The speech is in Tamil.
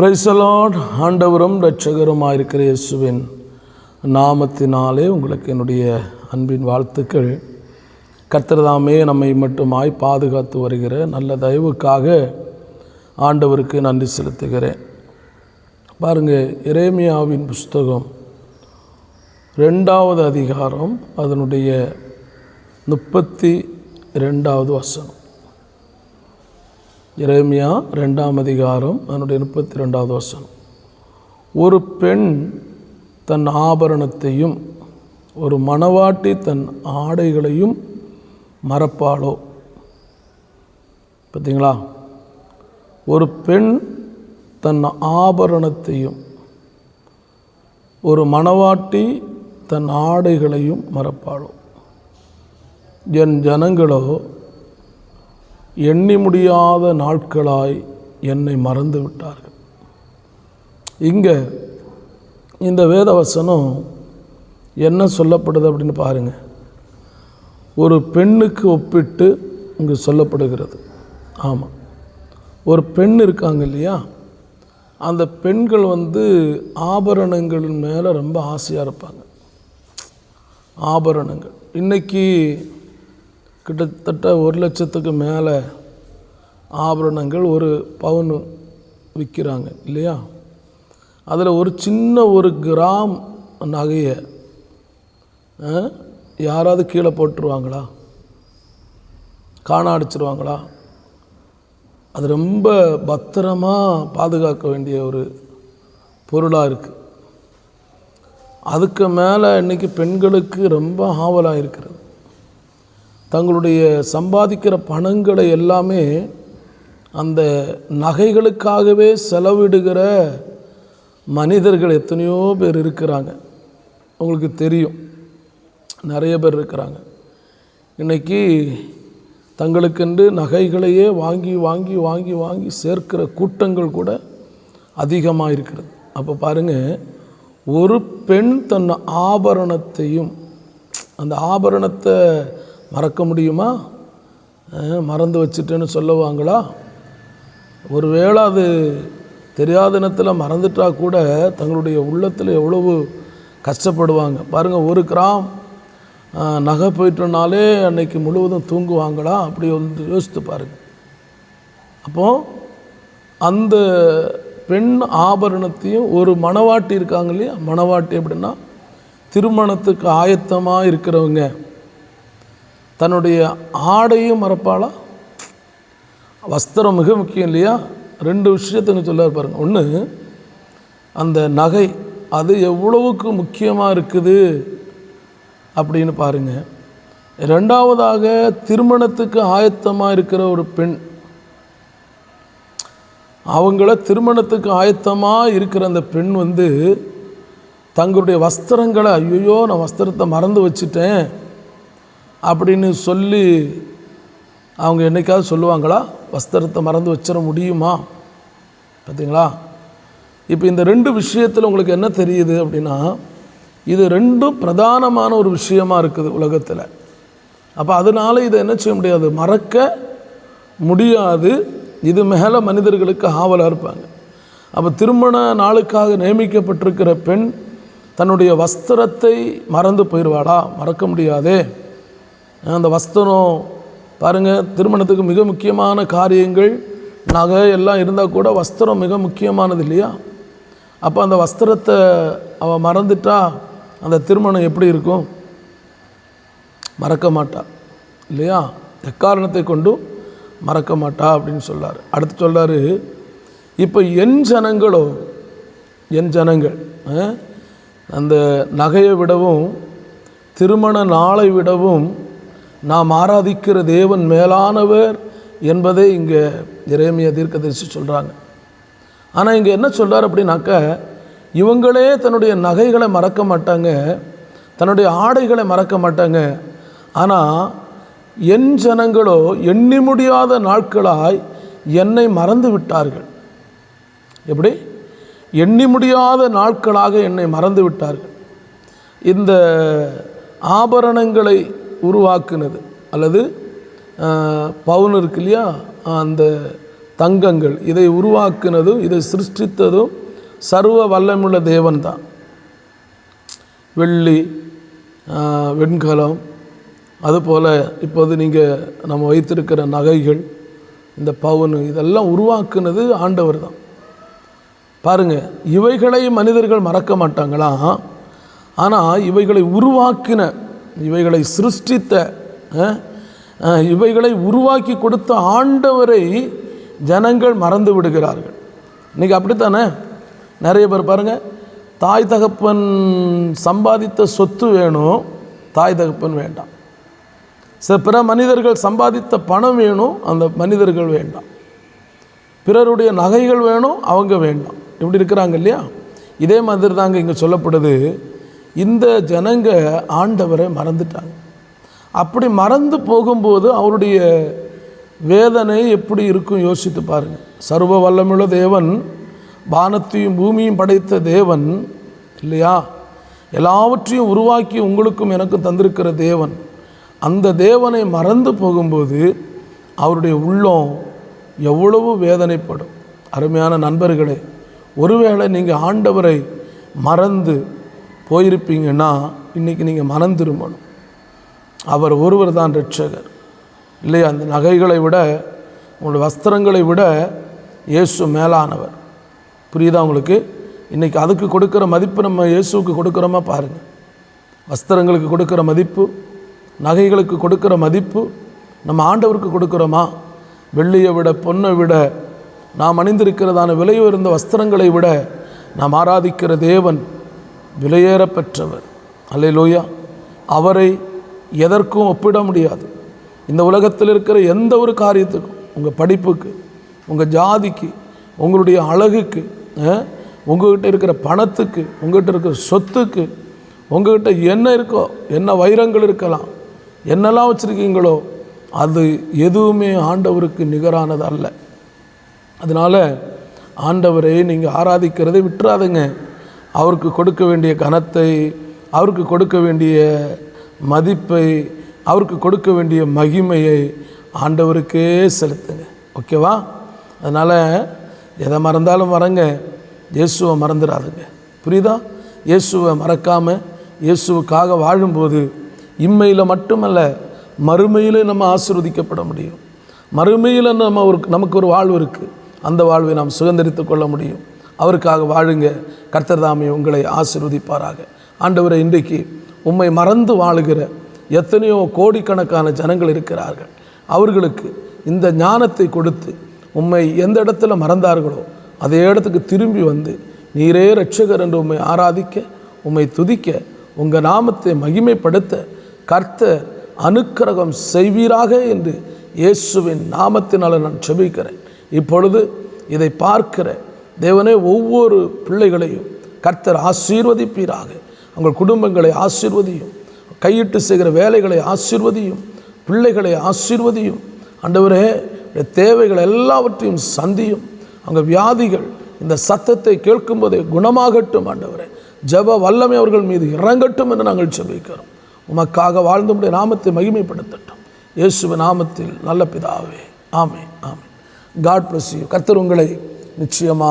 பிரைசலாட் ஆண்டவரும் இரட்சகருமாக இருக்கிற இயேசுவின் நாமத்தினாலே உங்களுக்கு என்னுடைய அன்பின் வாழ்த்துக்கள். கத்திரதாமே நம்மை மட்டுமாய் பாதுகாத்து வருகிற நல்ல தயவுக்காக ஆண்டவருக்கு நன்றி செலுத்துகிறேன். பாருங்கள் இரேமியாவின் புஸ்தகம் ரெண்டாவது அதிகாரம் அதனுடைய முப்பத்தி ரெண்டாவது வசனம். இறைமையா ரெண்டாம் அதிகாரம் அதனுடைய முப்பத்தி ரெண்டாவது வசனம். ஒரு பெண் தன் ஆபரணத்தையும் ஒரு மணவாட்டி தன் ஆடைகளையும் மறப்பாளோ? பார்த்தீங்களா ஒரு பெண் தன் ஆபரணத்தையும் ஒரு மணவாட்டி தன் ஆடைகளையும் மறப்பாளோ? என் ஜனங்களோ எண்ணி முடியாத நாட்களாய் என்னை மறந்து விட்டார்கள். இங்கே இந்த வேதவசனம் என்ன சொல்லப்படுது அப்படின்னு பாருங்கள் ஒரு பெண்ணுக்கு ஒப்பிட்டு இங்கே சொல்லப்படுகிறது. ஆமாம் ஒரு பெண் இருக்காங்க இல்லையா? அந்த பெண்கள் வந்து ஆபரணங்கள் மேலே ரொம்ப ஆசையாக இருப்பாங்க. ஆபரணங்கள். இன்றைக்கி கிட்டத்தட்ட ஒரு லட்சத்துக்கு மேலே ஆபரணங்கள் ஒரு பவுன் விற்கிறாங்க இல்லையா? அதில் ஒரு சின்ன ஒரு கிராம் நகையை ஆ, யாராவது கீழே போட்டுருவாங்களா? காண அடிச்சிருவாங்களா? அது ரொம்ப பத்திரமா பாதுகாக்க வேண்டிய ஒரு பொருளாக இருக்குது அதுக்கு மேலே இன்றைக்கி பெண்களுக்கு ரொம்ப ஆவலாக இருக்கிறது. தங்களுடைய சம்பாதிக்கிற பணங்களை எல்லாமே அந்த நகைகளுக்காகவே செலவிடுகிற மனிதர்கள் எத்தனையோ பேர் இருக்கிறாங்க. உங்களுக்கு தெரியும். நிறைய பேர் இருக்கிறாங்க. இன்னைக்கு தங்களுக்கென்று நகைகளையே வாங்கி வாங்கி வாங்கி வாங்கி சேர்க்கிற கூட்டங்கள் கூட அதிகமாக இருக்கிறது. அப்போ பாருங்கள் ஒரு பெண் தன் ஆபரணத்தையும் அந்த ஆபரணத்தை மறக்க முடியுமா? மறந்து வச்சுட்டேன்னு சொல்லுவாங்களா? ஒருவேளை அது தெரியாத இனத்தில் மறந்துட்டா கூட தங்களுடைய உள்ளத்தில் எவ்வளவு கஷ்டப்படுவாங்க. பாருங்கள் ஒரு கிராம் நகை போயிட்டோனாலே அன்னைக்கு முழுவதும் தூங்குவாங்களா? அப்படி வந்து யோசித்து பாருங்கள் அப்போது அந்த பெண் ஆபரணத்தையும் ஒரு மணவாட்டி இருக்காங்க இல்லையா? மணவாட்டி அப்படின்னா திருமணத்துக்கு ஆயத்தமாக இருக்கிறவங்க. தன்னுடைய ஆடையும் மறப்பாளா? வஸ்திரம் மிக முக்கியம் இல்லையா? ரெண்டு விஷயத்துக்கு சொல்ல பாருங்க. ஒன்று அந்த நகை அது எவ்வளவுக்கு முக்கியமாக இருக்குது அப்படின்னு பாருங்க. ரெண்டாவதாக திருமணத்துக்கு ஆயத்தமாக இருக்கிற ஒரு பெண் அவங்கள திருமணத்துக்கு ஆயத்தமாக இருக்கிற அந்த பெண் வந்து தங்களுடைய வஸ்திரங்களை ஐயோ நான் வஸ்திரத்தை மறந்து வச்சிட்டேன் அப்படின்னு சொல்லி அவங்க என்னைக்காவது சொல்லுவாங்களா? வஸ்திரத்தை மறந்து வச்சிட முடியுமா? பார்த்தீங்களா இப்போ இந்த ரெண்டு விஷயத்தில் உங்களுக்கு என்ன தெரியுது அப்படின்னா இது ரெண்டும் பிரதானமான ஒரு விஷயமா இருக்குது உலகத்தில். அப்போ அதனால் இதை என்ன செய்ய முடியாது? மறக்க முடியாது. இது மேலே மனிதர்களுக்கு ஆவலாக இருப்பாங்க. அப்போ திருமண நாளுக்காக நியமிக்கப்பட்டிருக்கிற பெண் தன்னுடைய வஸ்திரத்தை மறந்து போயிடுவாளா மறக்க முடியாதே. அந்த வஸ்திரம் பாருங்கள் திருமணத்துக்கு மிக முக்கியமான காரியங்கள் நகை எல்லாம் இருந்தால் கூட வஸ்திரம் மிக முக்கியமானது இல்லையா? அப்போ அந்த வஸ்திரத்தை அவள் மறந்துட்டா அந்த திருமணம் எப்படி இருக்கும்? மறக்க மாட்டா இல்லையா? எக்காரணத்தை கொண்டும் மறக்க மாட்டா அப்படின்னு சொல்கிறார் அடுத்து சொல்கிறார் இப்போ என் ஜனங்களோ என் ஜனங்கள் அந்த நகையை விடவும் திருமண நாளை விடவும் நாம் ஆராதிக்கிற தேவன் மேலானவர் என்பதை இங்கே இறைமைய தீர்க்கதரிசி சொல்கிறாங்க ஆனால் இங்கே என்ன சொல்கிறார் அப்படின்னாக்க இவங்களே தன்னுடைய நகைகளை மறக்க மாட்டாங்க தன்னுடைய ஆடைகளை மறக்க மாட்டாங்க. ஆனால் என் ஜனங்களோ எண்ணி முடியாத நாட்களாய் என்னை மறந்து விட்டார்கள். எப்படி? எண்ணி முடியாத நாட்களாக என்னை மறந்து விட்டார்கள். இந்த ஆபரணங்களை உருவாக்குனது. அல்லது பவுன் இருக்கு இல்லையா? அந்த தங்கங்கள். இதை உருவாக்குனதும் இதை சிருஷ்டித்ததும் சர்வ வல்லமுள்ள தேவன் தான் வெள்ளி வெண்கலம் அதுபோல் இப்போது நீங்கள் நம்ம வைத்திருக்கிற நகைகள் இந்த பவுன் இதெல்லாம் உருவாக்குனது ஆண்டவர் தான் பாருங்க இவைகளை மனிதர்கள் மறக்க மாட்டாங்களா? ஆனால் இவைகளை உருவாக்கின இவைகளை சிருஷ்டித்த இவைகளை உருவாக்கி கொடுத்த ஆண்டவரை ஜனங்கள் மறந்து விடுகிறார்கள். இன்றைக்கி அப்படித்தானே? நிறைய பேர் பாருங்கள் தாய் தகப்பன் சம்பாதித்த சொத்து வேணும் தாய் தகப்பன் வேண்டாம். சில பிற மனிதர்கள் சம்பாதித்த பணம் வேணும் அந்த மனிதர்கள் வேண்டாம். பிறருடைய நகைகள் வேணும் அவங்க வேண்டாம். இப்படி இருக்கிறாங்க இல்லையா? இதே மாதிரி தாங்க இங்கே சொல்லப்படுது. இந்த ஜனங்க ஆண்டவரை மறந்துட்டாங்க. அப்படி மறந்து போகும்போது அவருடைய வேதனை எப்படி இருக்கும் யோசித்து பாருங்கள் சர்வ வல்லமுள்ள தேவன் வானத்தையும் பூமியும் படைத்த தேவன் இல்லையா? எல்லாவற்றையும் உருவாக்கி உங்களுக்கும் எனக்கும் தந்திருக்கிற தேவன். அந்த தேவனை மறந்து போகும்போது அவருடைய உள்ளம் எவ்வளவு வேதனைப்படும். அருமையான நண்பர்களே ஒருவேளை நீங்கள் ஆண்டவரை மறந்து போயிருப்பீங்கன்னா இன்றைக்கி நீங்கள் மனம் திரும்பணும். அவர் ஒருவர் தான் ரட்சகர் இல்லையா? அந்த நகைகளை விட உங்களுடைய வஸ்திரங்களை விட இயேசு மேலானவர். புரியுதா உங்களுக்கு? இன்றைக்கி அதுக்கு கொடுக்குற மதிப்பு நம்ம இயேசுவுக்கு கொடுக்குறோமா பாருங்கள் வஸ்திரங்களுக்கு கொடுக்குற மதிப்பு நகைகளுக்கு கொடுக்குற மதிப்பு நம்ம ஆண்டவருக்கு கொடுக்குறோமா? வெள்ளியை விட பொன்னை விட நாம் அணிந்திருக்கிறதான விலையுயர்ந்த வஸ்திரங்களை விட நாம் ஆராதிக்கிற தேவன் விலையேற பெற்றவர் அல்லேலூயா. அவரை எதற்கும் ஒப்பிட முடியாது. இந்த உலகத்தில் இருக்கிற எந்த ஒரு காரியத்துக்கும் உங்கள் படிப்புக்கு உங்கள் ஜாதிக்கு உங்களுடைய அழகுக்கு உங்கள்கிட்ட இருக்கிற பணத்துக்கு உங்கள்கிட்ட இருக்கிற சொத்துக்கு உங்கள்கிட்ட என்ன இருக்கோ என்ன வைரங்கள் இருக்கலாம் என்னெல்லாம் வச்சுருக்கீங்களோ அது எதுவுமே ஆண்டவருக்கு நிகரானது அல்ல அதனால் ஆண்டவரை நீங்கள் ஆராதிக்கிறதை விட்டுறாதுங்க. அவருக்கு கொடுக்க வேண்டிய கனத்தை அவருக்கு கொடுக்க வேண்டிய மதிப்பை அவருக்கு கொடுக்க வேண்டிய மகிமையை ஆண்டவருக்கே செலுத்துங்க. ஓகேவா? அதனால் எதை மறந்தாலும் வரங்க. இயேசுவை மறந்துடாதுங்க. புரியுதா? இயேசுவை மறக்காமல் இயேசுவுக்காக வாழும்போது இம்மையில் மட்டுமல்ல மறுமையில் நம்ம ஆசிர்வதிக்கப்பட முடியும். மறுமையில் நம்ம ஒரு நமக்கு ஒரு வாழ்வு இருக்குது அந்த வாழ்வை நாம் சுதந்திரித்து கொள்ள முடியும். அவருக்காக வாழுங்க. கர்த்தர்தாமை உங்களை ஆசீர்வதிப்பாராக. ஆண்டவரை இன்றைக்கு உம்மை மறந்து வாழுகிற எத்தனையோ கோடிக்கணக்கான ஜனங்கள் இருக்கிறார்கள். அவர்களுக்கு இந்த ஞானத்தை கொடுத்து உம்மை எந்த இடத்துல மறந்தார்களோ அதே இடத்துக்கு திரும்பி வந்து நீரே ரட்சகர் என்று உம்மை ஆராதிக்க உம்மை துதிக்க உங்கள் நாமத்தை மகிமைப்படுத்த கர்த்தர் அனுக்கிரகம் செய்வீராக என்று இயேசுவின் நாமத்தினால் நான் செபிக்கிறேன். இப்பொழுது இதை பார்க்கிற தேவனே ஒவ்வொரு பிள்ளைகளையும் கர்த்தர் ஆசீர்வதிப்பீராக. உங்கள் குடும்பங்களை ஆசீர்வதியும். கையிட்டு செய்கிற வேலைகளை ஆசீர்வதியும். பிள்ளைகளை ஆசீர்வதியும். அண்டவரே தேவைகள் எல்லாவற்றையும் சந்தியும். அவங்க வியாதிகள் இந்த சத்தத்தை கேட்கும்போதே குணமாகட்டும் ஆண்டவரே. ஜெப வல்லமை அவர்கள் மீது இறங்கட்டும் என்று நாங்கள் செபிக்கிறோம் உமக்காக வாழ்ந்துடைய நாமத்தை மகிமைப்படுத்தட்டும். இயேசுவ நாமத்தில் நல்ல பிதாவே. ஆமே ஆமே காட் பிளஸ் யூ கர்த்தர் உங்களை நிச்சயமாக